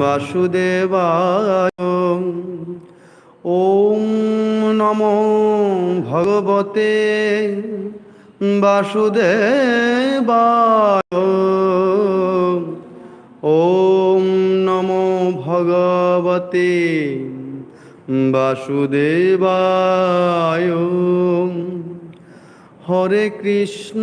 বাসুদেবায়। ॐ নমো ভগবতে বাসুদেবায়। ॐ নমো ভগবতে বাসুদেবায়। হরে কৃষ্ণ।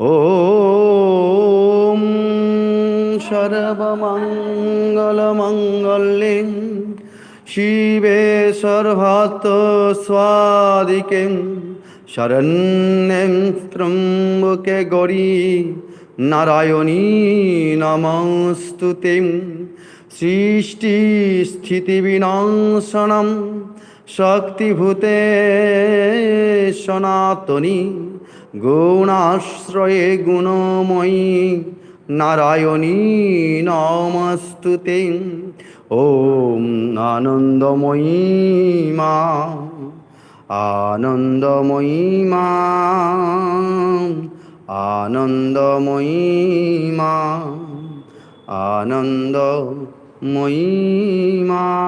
ॐ सर्वमङ्गलमङ्गल्ये शिवे सर्वात्मस्वादिके शरण्यं त्र्यम्बके गौरी नारायणी नमस्तु ते सृष्टिस्थितिविनाशनं शक्तिभूते সনাতনী গুণাশ্রয়ে গুণময়ী। নারায়ণী নমস্তুতে। ওম আনন্দময়ী মা। আনন্দময়ী মা। আনন্দময়ী মা। আনন্দময়ী মা।